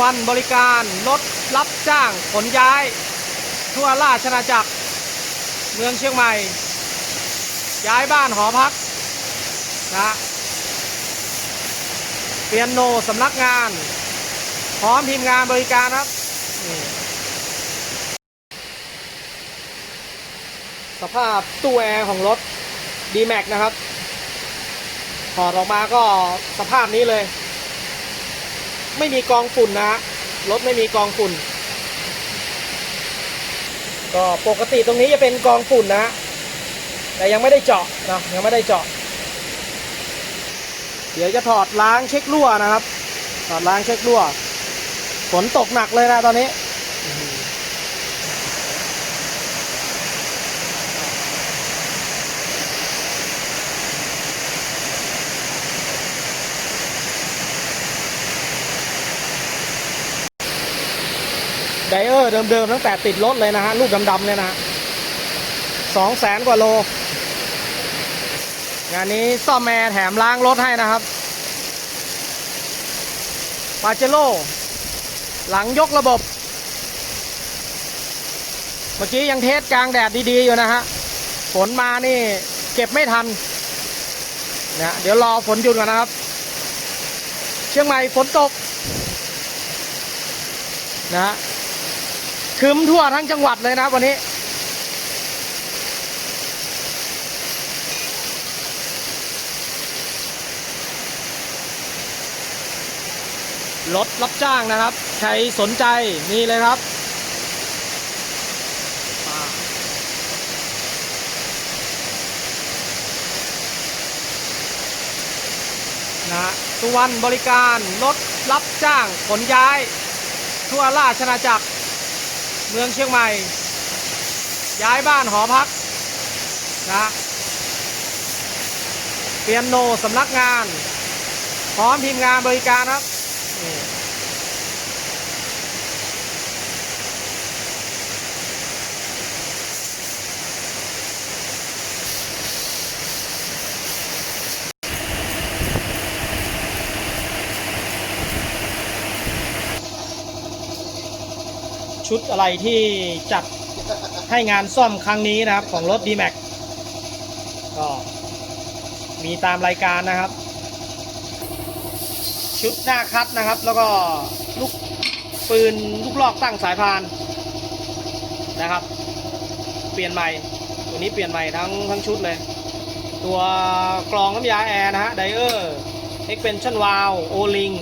วรรณบริการรถรับจ้างขนย้าย ทั่วราชอาจักร เมืองเชียงใหม่ ย้ายบ้านหอพักนะเปียโนสำนักงาน พร้อมทีมงานบริการครับ สภาพตู้แอร์ของรถ d m a x นะครับถอดออกมาก็สภาพนี้เลย ไม่มีกองฝุ่นนะรถไม่มีกองฝุ่น ก็ปกติตรงนี้จะเป็นกองฝุ่นนะฮะแต่ยังไม่ได้เจาะนะยังไม่ได้เจาะ เดี๋ยวจะถอดล้างเช็ครั่วนะครับ ถอดล้างเช็ครั่วฝนตกหนักเลยนะตอนนี้ ดเออร์เดิมๆตั้งแต่ติดรถเลยนะฮะลูกดำๆเลยนะฮะสองแสนกว่าโล งานนี้ซ่อมแอร์แถมล้างรถให้นะครับปาเจโร่หลังยกระบบ เมื่อกี้ยังเทสกลางแดดดีๆอยู่นะฮะฝนมานี่เก็บไม่ทันนะเดี๋ยวรอฝนหยุดก่อนนะครับ เชียงใหม่ฝนตกนะฮะ คึ้มทั่วทั้งจังหวัดเลยนะวันนี้ รถรับจ้างนะครับ ใครสนใจนี่เลยครับ นะสุวรรณบริการรถรับจ้างขนย้าย ทั่วราชอาณาจักร เมืองเชียงใหม่ ย้ายบ้านหอพักนะเปียโนสำนักงาน พร้อมทีมงานบริการครับ ชุดอะไรที่จัดให้งานซ่อมครั้งนี้นะครับ ของรถ d m a x ก็มีตามรายการนะครับ ชุดหน้าคัดนะครับ แล้วก็ลูกปืนลูกลอกตั้งสายพานนะครับ เปลี่ยนใหม่ตัวนี้เปลี่ยนใหม่ทั้งทั้งชุดเลย ตัวกรองน้ำยาแอร์นะฮะไดเออร์เอ็กเพนชั่นวาลโอลิง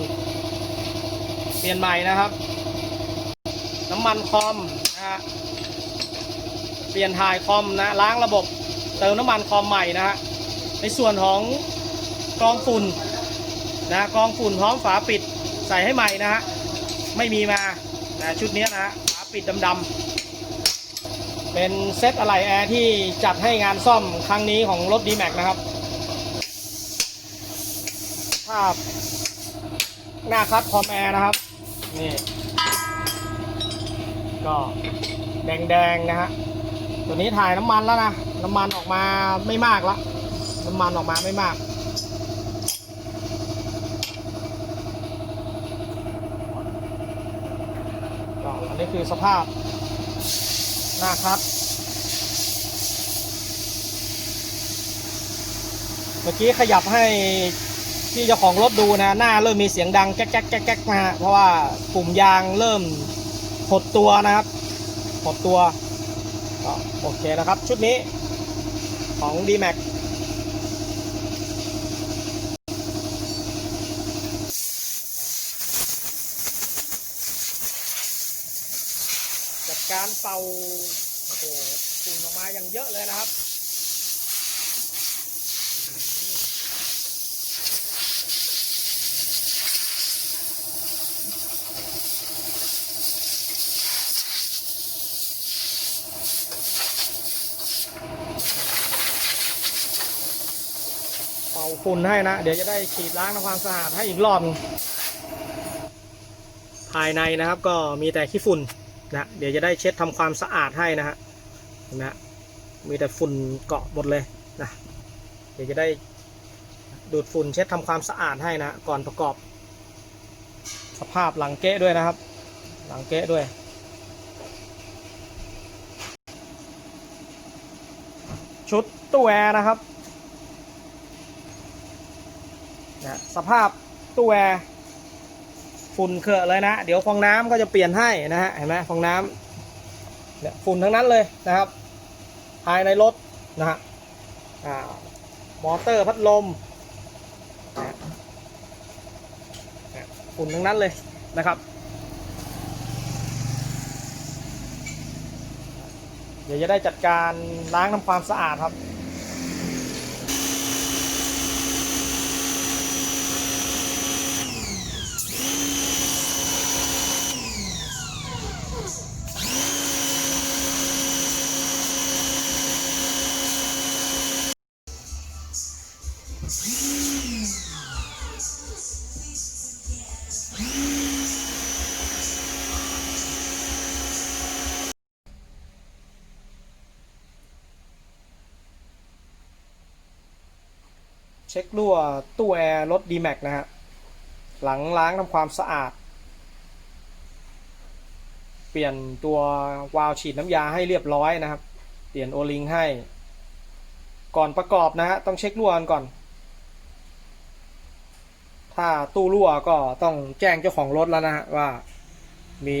เปลี่ยนใหม่นะครับ น้ำมันคอมนะฮะเปลี่ยนถ่ายคอมนะล้างระบบเติมน้ำมันคอมใหม่นะฮะในส่วนของกองฝุ่นนะกองฝุ่นพร้อมฝาปิดใส่ให้ใหม่นะฮะไม่มีมานะชุดนี้นะฮะฝาปิดดำๆเป็นเซตอะไหล่แอร์ที่จัดให้งานซ่อมครั้งนี้ของรถ d m a x นะครับภาพหน้าคัดคอมแอร์นะครับนี่ ก็แดงๆนะฮะตัวนี้ถ่ายน้ำมันแล้วนะ น้ำมันออกมาไม่มากละน้ำมันออกมาไม่มากก็อันนี้คือสภาพหน้าคัดเมื่อกี้ขยับให้ที่เจ้าของรถดูนะ หน้าเริ่มมีเสียงดังแก๊กแก๊กแก๊กแก๊กนะฮะเพราะว่าปุ่มยางเริ่ม หดตัวนะครับหดตัวโอเคนะครับ ชุดนี้ของ d m a x จัดการเป่าโอ้โหฝุ่นออกมาอย่างเยอะเลยนะครับ ฝุ่นให้นะ เดี๋ยวจะได้ฉีดล้างทำความสะอาดให้อีกรอบหนึ่งภายในนะครับก็มีแต่ขี้ฝุ่นนะเดี๋ยวจะได้เช็ดทำความสะอาดให้นะฮะนะมีแต่ฝุ่นเกาะหมดเลยนะเดี๋ยวจะได้ดูดฝุ่นเช็ดทำความสะอาดให้นะก่อนประกอบ สภาพหลังเก๊ะด้วยนะครับ หลังเก๊ะด้วยชุดตู้แอร์นะครับ นะสภาพตู้แอร์ฝุ่นเคอะเลยนะ เดี๋ยวฟองน้ำก็จะเปลี่ยนให้นะฮะเห็นไหมฟองน้ำเนี่ยฝุ่นทั้งนั้นเลยนะครับ ภายในรถนะฮะมอเตอร์พัดลมฝุ่นทั้งนั้นเลยนะครับเดี๋ยวจะได้จัดการล้างทำความสะอาดครับ ช็ครั่วตู้แอร์รถ D-Max นะฮะหลังล้างทำความสะอาด เปลี่ยนตัววาล์วฉีดน้ำยาให้เรียบร้อยนะครับ เปลี่ยนโอลิงให้ ก่อนประกอบนะฮะต้องเช็ครั่วก่อน ถ้าตู้รั่วก็ต้องแจ้งเจ้าของรถแล้วนะฮะว่ามี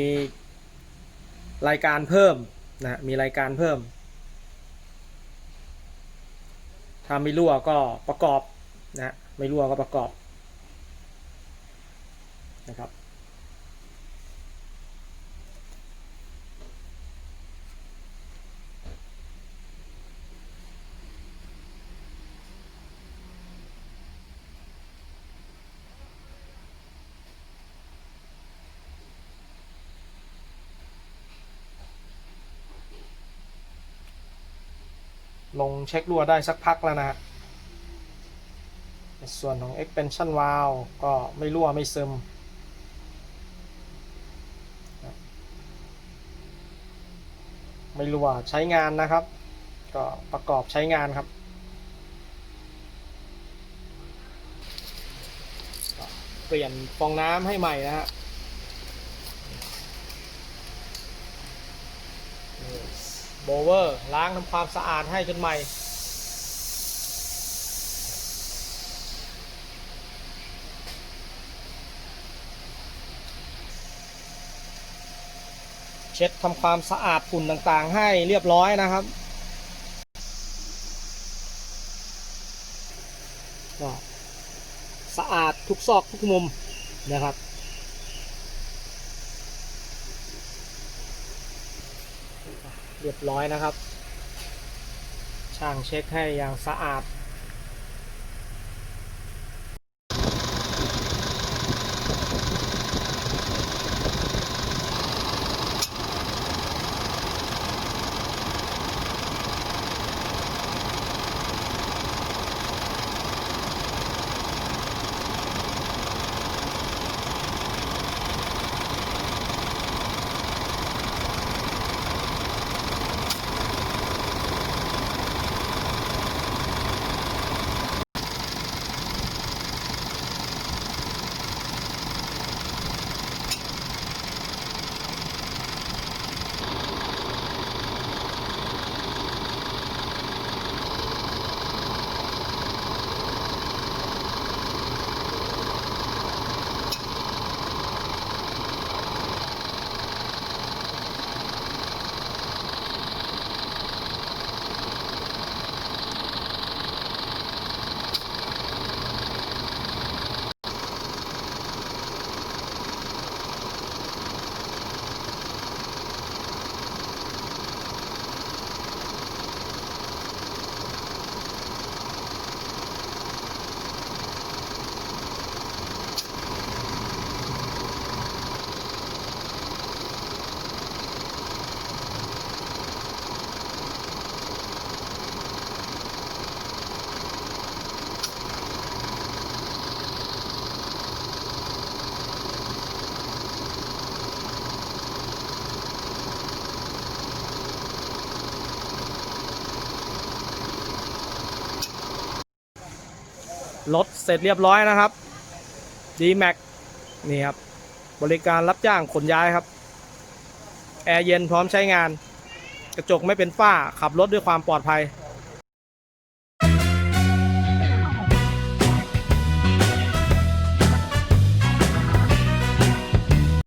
รายการเพิ่มนะมีรายการเพิ่มถ้าไม่รั่วก็ประกอบ นะไม่รั่วก็ประกอบนะครับลงเช็ครัวได้สักพักแล้วนะ ส่วนของ expansion valve ก็ไม่รั่วไม่ซึม ไม่รั่วใช้งานนะครับ ก็ประกอบใช้งานครับ เปลี่ยนฟองน้ำให้ใหม่นะฮะโบเวอร์ล้างทำความสะอาดให้จนใหม่ เช็ดทำความสะอาดฝุ่นต่างๆ ให้เรียบร้อยนะครับก็สะอาดทุกซอกทุกมุมนะครับเรียบร้อยนะครับ ช่างเช็คให้อย่างสะอาด รถเสร็จเรียบร้อยนะครับ D Max นี่ครับ บริการรับจ้างขนย้ายครับ แอร์เย็นพร้อมใช้งาน กระจกไม่เป็นฝ้าขับรถด้วยความปลอดภัย